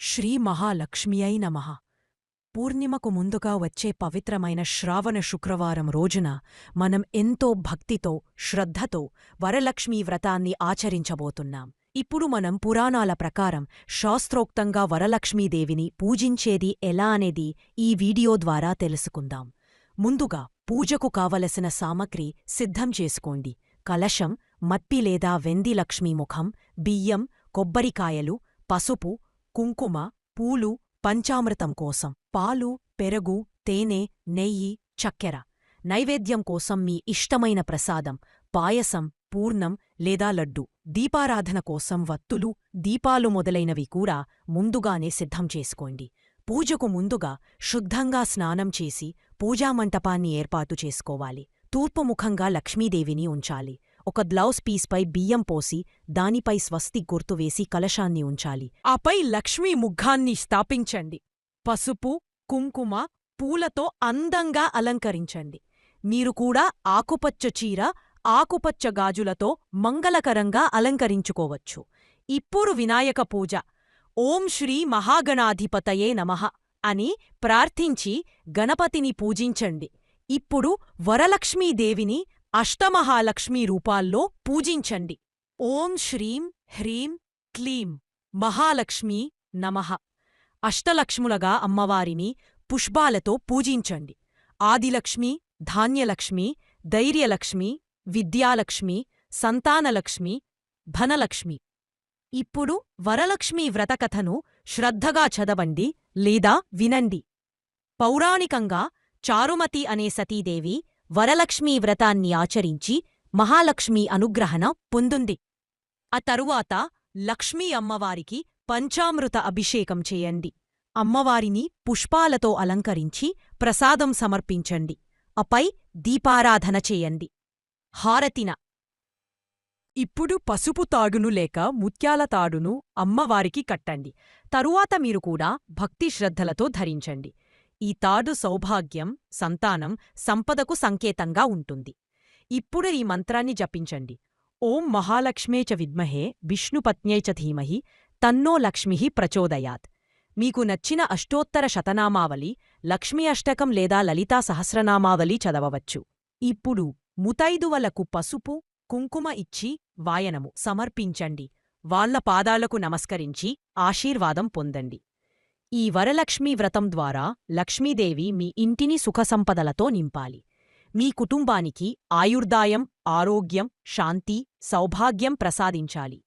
శ్రీ మహాలక్ష్మియై నమః. పూర్ణిమకు ముందుగా వచ్చే పవిత్రమైన శ్రావణ శుక్రవారం రోజున మనం ఎంతో భక్తితో శ్రద్ధతో వరలక్ష్మీ వ్రతాన్ని ఆచరించబోతున్నాం. ఇప్పుడు మనం పురాణాల ప్రకారం శాస్త్రోక్తంగా వరలక్ష్మీదేవిని పూజించేది ఎలా అనేది ఈ వీడియో ద్వారా తెలుసుకుందాం. ముందుగా పూజకు కావలసిన సామగ్రి సిద్ధం చేసుకోండి. కలశం మట్టి లేదా వెంది లక్ష్మీ ముఖం బియ్యం కొబ్బరికాయలు పసుపు కుంకుమ పూలు పంచామృతం కోసం. పాలు పెరుగు తేనె నెయ్యి చక్కెర. నైవేద్యం కోసం మీ ఇష్టమైన ప్రసాదం పాయసం పూర్ణం లేదా లడ్డు. దీపారాధన కోసం వత్తులు దీపాలు మొదలైనవి కూడా ముందుగానే సిద్ధం చేసుకోండి. పూజకు ముందుగా శుద్ధంగా స్నానం చేసి పూజామంటపాన్ని ఏర్పాటు చేసుకోవాలి. తూర్పుముఖంగా లక్ష్మీదేవిని ఉంచాలి. ఒక గ్లౌజ్ పీస్పై బియ్యం పోసి దానిపై స్వస్తి గుర్తు వేసి కలశాన్ని ఉంచాలి. ఆపై లక్ష్మీ ముగ్గాన్ని స్థాపించండి. పసుపు కుంకుమ పూలతో అందంగా అలంకరించండి. మీరు కూడా ఆకుపచ్చ చీర ఆకుపచ్చ గాజులతో మంగళకరంగా అలంకరించుకోవచ్చు. ఇప్పుడు వినాయక పూజ. ఓం శ్రీ మహాగణాధిపతయే నమః అని ప్రార్థించి గణపతిని పూజించండి. ఇప్పుడు వరలక్ష్మీదేవిని అష్టమహాలక్ష్మీ రూపాల్లో పూజించండి. ఓం శ్రీం హ్రీం క్లీం మహాలక్ష్మీ నమః. అష్టలక్ష్ములగా అమ్మవారిని పుష్పాలతో పూజించండి. ఆదిలక్ష్మి ధాన్యలక్ష్మి ధైర్యలక్ష్మి విద్యాలక్ష్మి సంతానలక్ష్మి ధనలక్ష్మి. ఇప్పుడు వరలక్ష్మీ వ్రతకథను శ్రద్ధగా చదవండి లేదా వినండి. పౌరాణికంగా చారుమతి అనే సతీదేవి వరలక్ష్మీ వ్రతాన్ని ఆచరించి మహాలక్ష్మీ అనుగ్రహణ పొందుంది. ఆ తరువాత లక్ష్మీ అమ్మవారికి పంచామృత అభిషేకం చేయండి. అమ్మవారిని పుష్పాలతో అలంకరించి ప్రసాదం సమర్పించండి. అపై దీపారాధన చేయండి. హారతిన ఇప్పుడు పసుపు తాడును లేక ముత్యాల తాడును అమ్మవారికి కట్టండి. తరువాత మీరు కూడా భక్తి శ్రద్ధలతో ధరించండి. ఈ తాడు సౌభాగ్యం సంతానం సంపదకు సంకేతంగా ఉంటుంది. ఇప్పుడు ఈ మంత్రాన్ని జపించండి. ఓం మహాలక్ష్మే చ విద్మహే విష్ణుపత్న్యై చ ధీమహి తన్నో లక్ష్మిః ప్రచోదయాత్. మీకు నచ్చిన అష్టోత్తర శతనామావళి లక్ష్మీ అష్టకం లేదా లలితా సహస్రనామావళి చదవవచ్చు. ఇప్పుడు ముతైదువలకు పసుపు కుంకుమ ఇచ్చి వాయనము సమర్పించండి. వాళ్ళ పాదాలకు నమస్కరించి ఆశీర్వాదం పొందండి. ఈ వరలక్ష్మీ వ్రతం ద్వారా లక్ష్మీదేవి మీ ఇంటిని సుఖసంపదలతో నింపాలి. మీ కుటుంబానికి ఆయుర్దాయం ఆరోగ్యం శాంతి సౌభాగ్యం ప్రసాదించాలి.